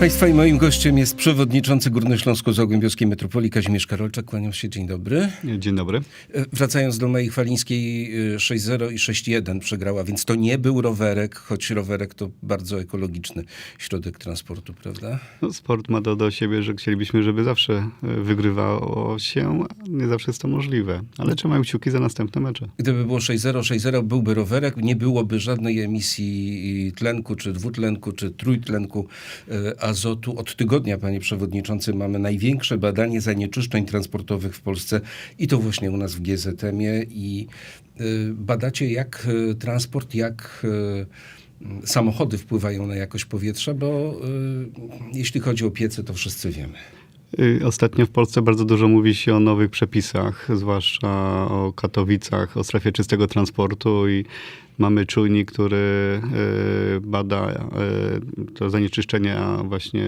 Państwa i moim gościem jest przewodniczący Górnośląsko-Zagłębiowskiej Metropolii Kazimierz Karolczak. Kłaniam się, dzień dobry. Dzień dobry. E, Wracając do mojej Chwalińskiej e, 6-0 i 6-1 przegrała, więc to nie był rowerek, choć rowerek to bardzo ekologiczny środek transportu, prawda? No, sport ma to do siebie, że chcielibyśmy, żeby zawsze e, wygrywało się, a nie zawsze jest to możliwe. Ale trzymam kciuki za następne mecze. Gdyby było 6-0, 6-0 byłby rowerek, nie byłoby żadnej emisji tlenku, czy dwutlenku, czy trójtlenku e, azotu. Od tygodnia, panie przewodniczący, mamy największe badanie zanieczyszczeń transportowych w Polsce i to właśnie u nas w GZM-ie i e, badacie jak e, transport, jak e, samochody wpływają na jakość powietrza, bo jeśli chodzi o piece, to wszyscy wiemy. Y, Ostatnio w Polsce bardzo dużo mówi się o nowych przepisach, zwłaszcza o Katowicach, o strefie czystego transportu i mamy czujnik, który y, bada y, to zanieczyszczenia właśnie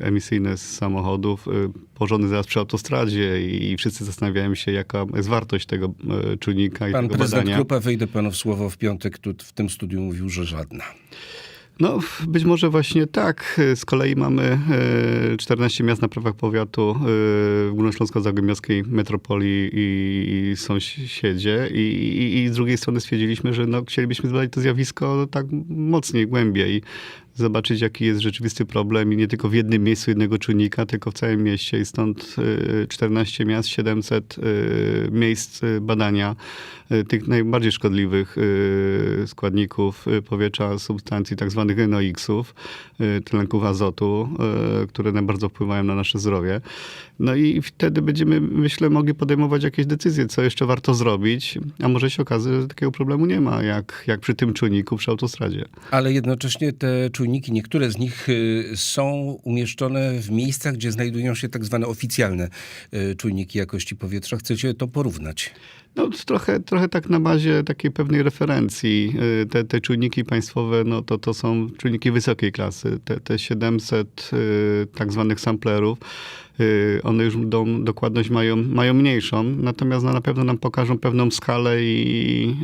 emisyjne z samochodów, y, położony zaraz przy autostradzie i wszyscy zastanawiają się, jaka jest wartość tego czujnika i Pan tego prezydent badania. Krupa, wejdę panu w słowo w piątek, tu w tym studiu mówił, że żadna. No, być może właśnie tak. Z kolei mamy e, 14 miast na prawach powiatu e, w Górnośląsko-Zagłębiowskiej metropolii i sąsiedzie. I, i, I z drugiej strony stwierdziliśmy, że no, chcielibyśmy zbadać to zjawisko tak mocniej, głębiej. Zobaczyć, jaki jest rzeczywisty problem i nie tylko w jednym miejscu jednego czynnika, tylko w całym mieście. I stąd e, 14 miast, 700 e, miejsc e, badania tych najbardziej szkodliwych składników powietrza, substancji, tak zwanych NOx-ów, tlenków azotu, które najbardziej wpływają na nasze zdrowie. No i wtedy będziemy, myślę, mogli podejmować jakieś decyzje, co jeszcze warto zrobić, a może się okaże, że takiego problemu nie ma, jak, jak przy tym czujniku przy autostradzie. Ale jednocześnie te czujniki, niektóre z nich y, są umieszczone w miejscach, gdzie znajdują się tak zwane oficjalne y, czujniki jakości powietrza. Chcecie to porównać? No, trochę, trochę tak na bazie takiej pewnej referencji. Y, Te, te czujniki państwowe, no to, to są czujniki wysokiej klasy. Te, te 700 y, tak zwanych samplerów, y, one już tą dokładność mają, mają mniejszą, natomiast no, na pewno nam pokażą pewną skalę i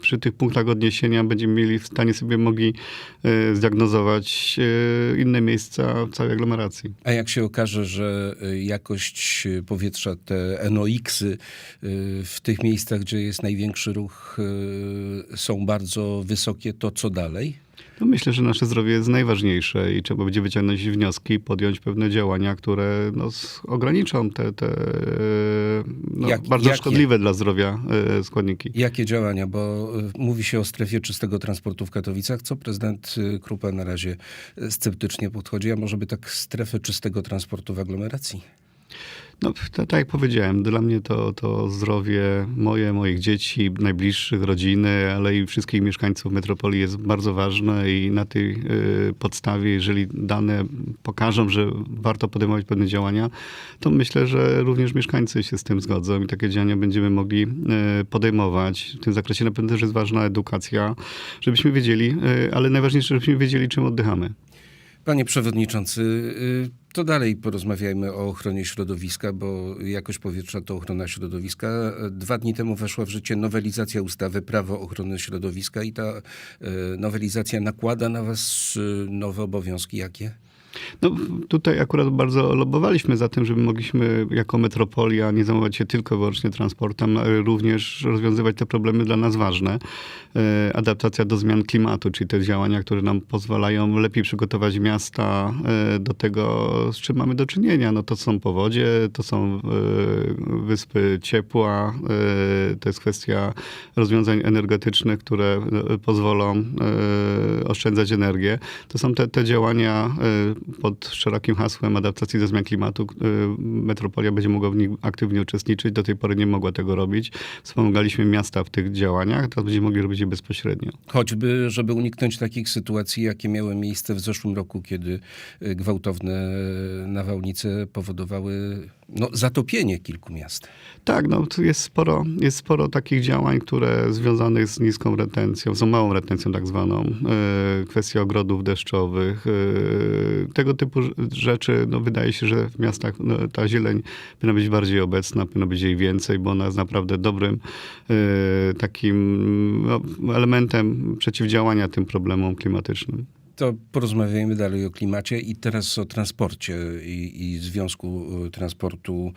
przy tych punktach odniesienia będziemy mieli w stanie sobie mogli zdiagnozować inne miejsca całej aglomeracji. A jak się okaże, że jakość powietrza, te NOx-y w tych miejscach, gdzie jest największy ruch, y, są bardzo wysokie, to co dalej? No myślę, że nasze zdrowie jest najważniejsze i trzeba będzie wyciągnąć wnioski i podjąć pewne działania, które no, ograniczą te, te no, Jak- bardzo jakie? szkodliwe dla zdrowia składniki. Jakie działania? Bo y, mówi się o strefie czystego transportu w Katowicach, co prezydent y, Krupa na razie y, sceptycznie podchodzi, a może by tak strefę czystego transportu w aglomeracji? No, tak jak powiedziałem, dla mnie to, to zdrowie moje, moich dzieci, najbliższych, rodziny, ale i wszystkich mieszkańców metropolii jest bardzo ważne i na tej y, podstawie, jeżeli dane pokażą, że warto podejmować pewne działania, to myślę, że również mieszkańcy się z tym zgodzą i takie działania będziemy mogli y, podejmować. W tym zakresie na pewno też jest ważna edukacja, żebyśmy wiedzieli, y, ale najważniejsze, żebyśmy wiedzieli, czym oddychamy. Panie przewodniczący, y, to dalej porozmawiajmy o ochronie środowiska, bo jakość powietrza to ochrona środowiska. Dwa dni temu weszła w życie nowelizacja ustawy Prawo ochrony środowiska i ta y, nowelizacja nakłada na was y, nowe obowiązki. Jakie? No, tutaj akurat bardzo lobowaliśmy za tym, żeby mogliśmy jako metropolia nie zajmować się tylko wyłącznie transportem, również rozwiązywać te problemy dla nas ważne. E, Adaptacja do zmian klimatu, czyli te działania, które nam pozwalają lepiej przygotować miasta e, do tego, z czym mamy do czynienia. No to są powodzie, to są e, wyspy ciepła, to jest kwestia rozwiązań energetycznych, które pozwolą oszczędzać energię. To są te, te działania pod szerokim hasłem adaptacji do zmian klimatu. e, Metropolia będzie mogła w nich aktywnie uczestniczyć. Do tej pory nie mogła tego robić. Wspomagaliśmy miasta w tych działaniach, teraz będziemy mogli robić je bezpośrednio. Choćby, żeby uniknąć takich sytuacji, jakie miały miejsce w zeszłym roku, kiedy y, gwałtowne nawałnice powodowały no, zatopienie kilku miast. Tak, no tu jest sporo, jest sporo takich działań, które związanych z niską retencją, z małą retencją tak zwaną, e, kwestia ogrodów deszczowych, e, tego typu rz- rzeczy, no wydaje się, że w miastach no, ta zieleń powinna być bardziej obecna, powinno być jej więcej, bo ona jest naprawdę dobrym e, takim no, elementem przeciwdziałania tym problemom klimatycznym. To porozmawiajmy dalej o klimacie i teraz o transporcie i, i Związku y, Transportu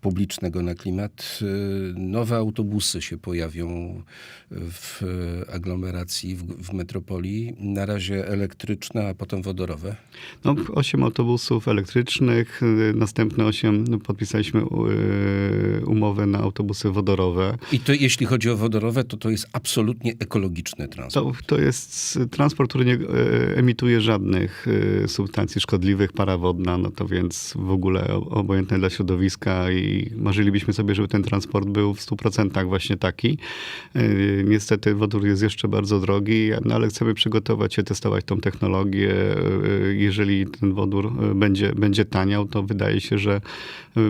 Publicznego na Klimat. Y, Nowe autobusy się pojawią w y, aglomeracji, w, w metropolii. Na razie elektryczne, a potem wodorowe. No, 8 autobusów elektrycznych, następne 8 no, podpisaliśmy umowę na autobusy wodorowe. I to jeśli chodzi o wodorowe, to to jest absolutnie ekologiczny transport. To, to jest transport, który nie e, emituje żadnych e, substancji szkodliwych, para wodna, no to więc w ogóle obojętne dla środowiska i marzylibyśmy sobie, żeby ten transport był w 100% właśnie taki. E, Niestety wodór jest jeszcze bardzo drogi, no ale chcemy przygotować się, testować tą technologię. E, Jeżeli ten wodór będzie, będzie taniał, to wydaje się, że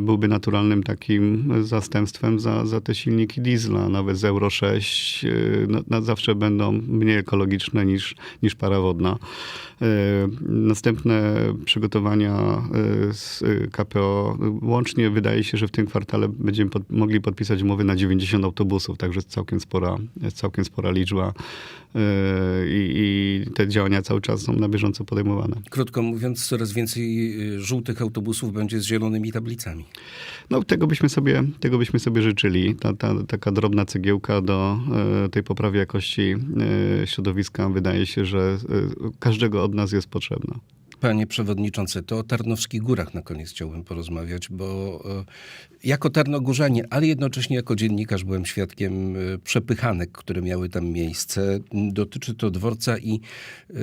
byłby naturalnym takim zastępstwem za, za te silniki diesla, nawet z Euro 6, e, no, no, zawsze będą mniej ekologiczne niż, niż para wodna. E, Następne przygotowania e, z e, KPO łącznie wydaje się, że w tym kwartale będziemy pod, mogli podpisać umowy na 90 autobusów, także całkiem spora, całkiem spora liczba i, i te działania cały czas są na bieżąco podejmowane. Krótko mówiąc, coraz więcej y, żółtych autobusów będzie z zielonymi tablicami. No, tego byśmy sobie, tego byśmy sobie życzyli. Ta, ta, taka drobna cegiełka do e, tej poprawy jakości środowiska wydaje się, że każdego od nas jest potrzebna. Panie przewodniczący, to o Tarnowskich Górach na koniec chciałbym porozmawiać, bo e, jako tarnogórzanin, ale jednocześnie jako dziennikarz byłem świadkiem e, przepychanek, które miały tam miejsce. Dotyczy to dworca i e,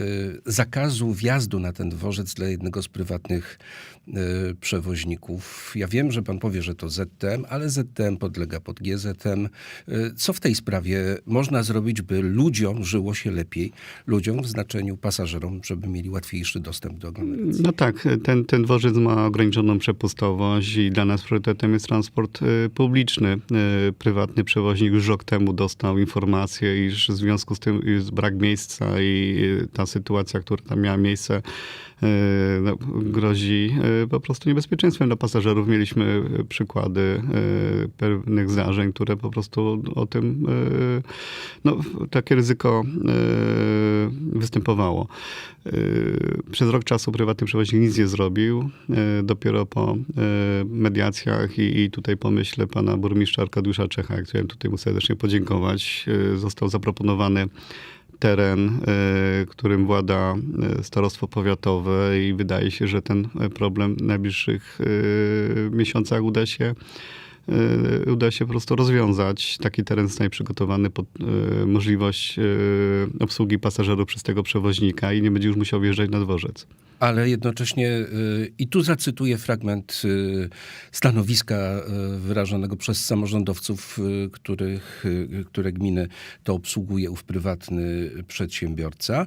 zakazu wjazdu na ten dworzec dla jednego z prywatnych przewoźników. Ja wiem, że pan powie, że to ZTM, ale ZTM podlega pod GZM. Co w tej sprawie można zrobić, by ludziom żyło się lepiej? Ludziom w znaczeniu pasażerom, żeby mieli łatwiejszy dostęp do No tak, ten, ten dworzec ma ograniczoną przepustowość i dla nas priorytetem jest transport e, publiczny. E, Prywatny przewoźnik już rok temu dostał informację, iż w związku z tym jest brak miejsca i e, ta sytuacja, która tam miała miejsce, no, grozi e, po prostu niebezpieczeństwem dla pasażerów. Mieliśmy e, przykłady e, pewnych zdarzeń, które po prostu o tym, e, no, takie ryzyko e, występowało. E, Przez rok czasu prywatny przewoźnik nic nie zrobił. E, Dopiero po e, mediacjach i, tutaj pomyśle pana burmistrza Arkadiusza Czecha, chciałem tutaj mu serdecznie podziękować, e, został zaproponowany teren, e, którym włada e, starostwo powiatowe i wydaje się, że ten problem w najbliższych e, miesiącach uda się uda się po prostu rozwiązać. Taki teren zostanie przygotowany pod e, możliwość e, obsługi pasażerów przez tego przewoźnika i nie będzie już musiał wjeżdżać na dworzec. Ale jednocześnie, y, i tu zacytuję fragment y, stanowiska y, wyrażonego przez samorządowców, y, których, y, które gminy to obsługuje ów prywatny przedsiębiorca.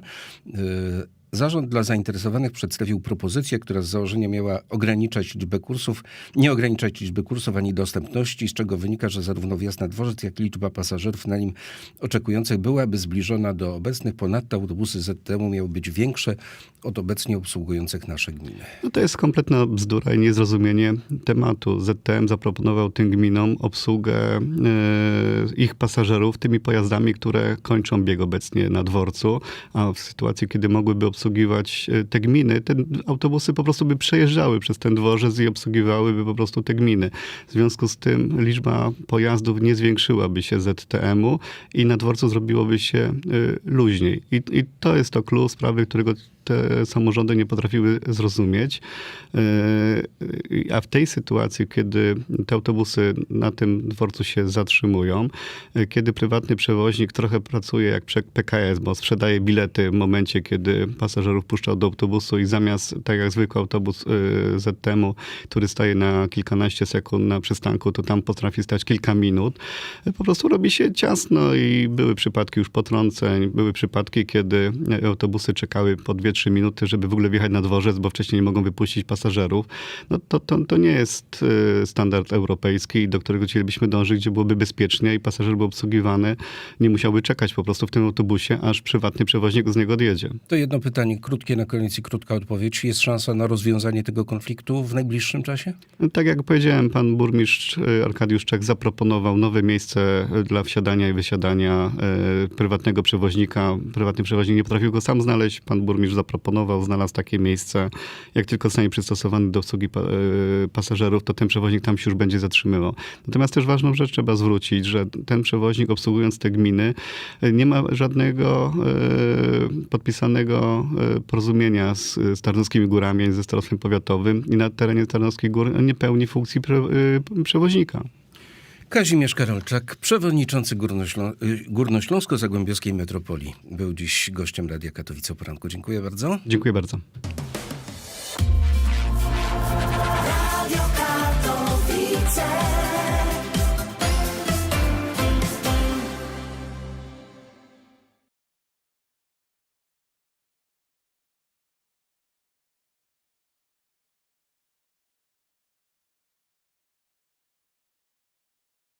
Zarząd dla zainteresowanych przedstawił propozycję, która z założenia miała ograniczać liczbę kursów, nie ograniczać liczby kursów ani dostępności, z czego wynika, że zarówno wjazd na dworzec, jak i liczba pasażerów na nim oczekujących byłaby zbliżona do obecnych. Ponadto autobusy ZTM miały być większe od obecnie obsługujących nasze gminy. No to jest kompletna bzdura i niezrozumienie tematu. ZTM zaproponował tym gminom obsługę e, ich pasażerów tymi pojazdami, które kończą bieg obecnie na dworcu, a w sytuacji, kiedy mogłyby obsługiwać e, te gminy, te autobusy po prostu by przejeżdżały przez ten dworzec i obsługiwałyby po prostu te gminy. W związku z tym liczba pojazdów nie zwiększyłaby się ZTM-u i na dworcu zrobiłoby się e, luźniej. I, I to jest to clue sprawy, którego te samorządy nie potrafiły zrozumieć. Yy, A w tej sytuacji, kiedy te autobusy na tym dworcu się zatrzymują, yy, kiedy prywatny przewoźnik trochę pracuje jak PKS, bo sprzedaje bilety w momencie, kiedy pasażerów puszcza do autobusu i zamiast, tak jak zwykły autobus yy, ZTM-u, który staje na kilkanaście sekund na przystanku, to tam potrafi stać kilka minut, po prostu robi się ciasno i były przypadki już potrąceń, były przypadki, kiedy autobusy czekały po 2-3 minuty, żeby w ogóle wjechać na dworzec, bo wcześniej nie mogą wypuścić pasażerów. No to, to, to nie jest y, standard europejski, do którego chcielibyśmy dążyć, gdzie byłoby bezpiecznie i pasażer był obsługiwany, nie musiałby czekać po prostu w tym autobusie, aż prywatny przewoźnik z niego odjedzie. To jedno pytanie, krótkie na koniec i krótka odpowiedź. Jest szansa na rozwiązanie tego konfliktu w najbliższym czasie? Tak jak powiedziałem, pan burmistrz y, Arkadiusz Czech zaproponował nowe miejsce y, dla wsiadania i wysiadania prywatnego przewoźnika. Prywatny przewoźnik nie potrafił go sam znaleźć. Pan burmistrz zaproponował znalazł takie miejsce, jak tylko zostanie przystosowany do obsługi pa, e, pasażerów, to ten przewoźnik tam się już będzie zatrzymywał. Natomiast też ważną rzecz trzeba zwrócić, że ten przewoźnik obsługując te gminy e, nie ma żadnego e, podpisanego porozumienia z, z Tarnowskimi Górami, ze Starostwem Powiatowym i na terenie Tarnowskich Gór nie pełni funkcji pre, przewoźnika. Kazimierz Karolczak, przewodniczący Górnoślą y, Górnośląsko-Zagłębiowskiej Metropolii, był dziś gościem Radia Katowice o poranku. Dziękuję bardzo. Dziękuję bardzo. Radio Katowice.